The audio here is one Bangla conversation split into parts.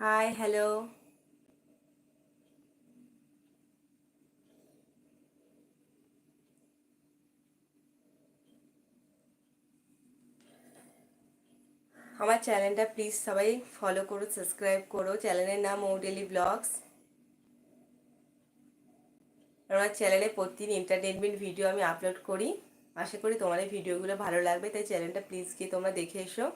হাই হ্যালো আমার চ্যানেলটা প্লিজ সবাই ফলো করো সাবস্ক্রাইব করো চ্যানেলের নাম মৌডেলি ব্লগস আমার চ্যানেলে প্রতিদিন এন্টারটেনমেন্ট ভিডিও আমি আপলোড করি। আশা করি তোমাদের ভিডিওগুলো ভালো লাগবে, তাই চ্যানেলটা প্লিজ গিয়ে তোমরা দেখে এসো।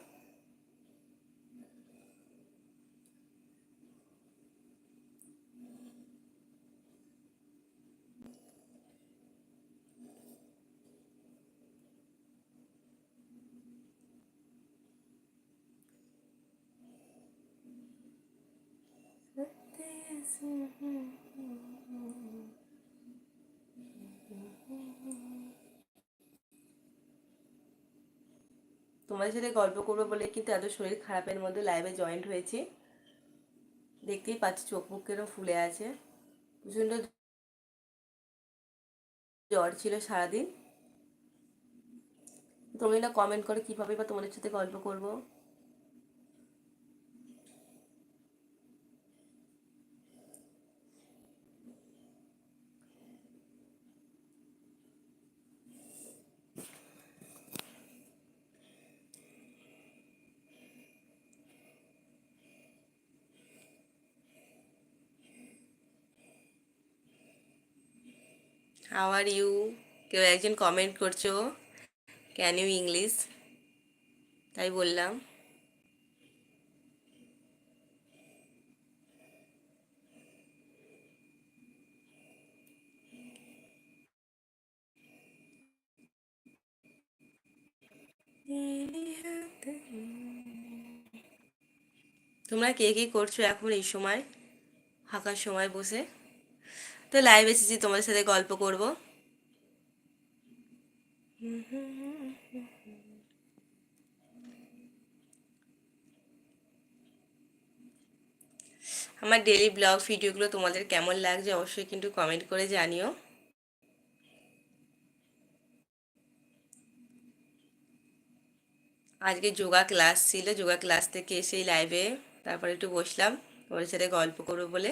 তোমাদের সাথে গল্প করব বলে কিন্তু এত শরীর খারাপের মধ্যে লাইভে জয়েন্ট হয়েছি। দেখতেই পাচ্ছি চোখ মুখ কেরম ফুলে আছে। প্রচণ্ড জ্বর ছিল সারাদিন। তুমি না কমেন্ট করে কীভাবে বা তোমাদের সাথে গল্প করব। হাউ আর ইউ কেউ একজন কমেন্ট করছ? ক্যান ইউ ইংলিশ তাই বললাম। তোমরা কে কে করছ এখন এই সময়? ফাঁকার সময় বসে। তো লাইভ এসেছি, তোমাদের সাথে গল্প করব। আমার ডেলি ব্লগ ভিডিওগুলো তোমাদের কেমন লাগছে অবশ্যই কিন্তু কমেন্ট করে জানিও। আজকে যোগা ক্লাস ছিল, যোগা ক্লাস থেকে এসেই লাইভে তারপরে একটু বসলাম ওর সাথে গল্প করব বলে।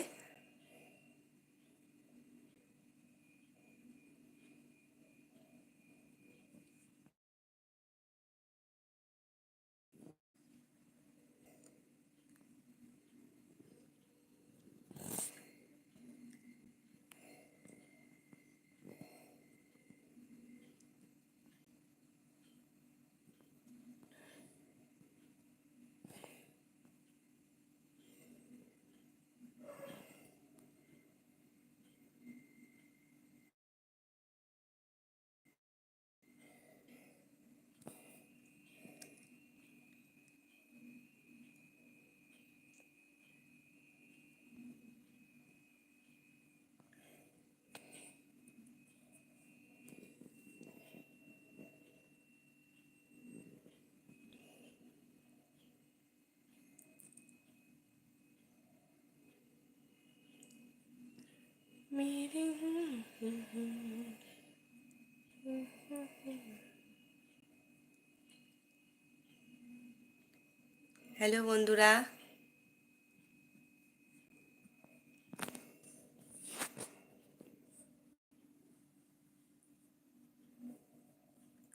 হ্যালো বন্ধুরা।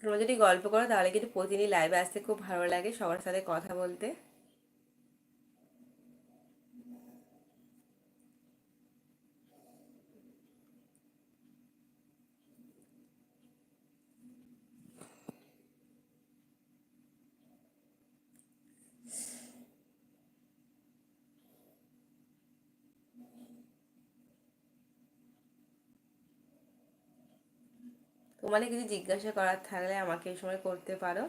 তোমরা যদি গল্প করো, তাহলে কিন্তু প্রতিদিনই লাইভে আসতে খুব ভালো লাগে সবার সাথে কথা বলতে। তোমাদের কিছু জিজ্ঞাসা করার থাকলে আমাকে এই সময় করতে পারো।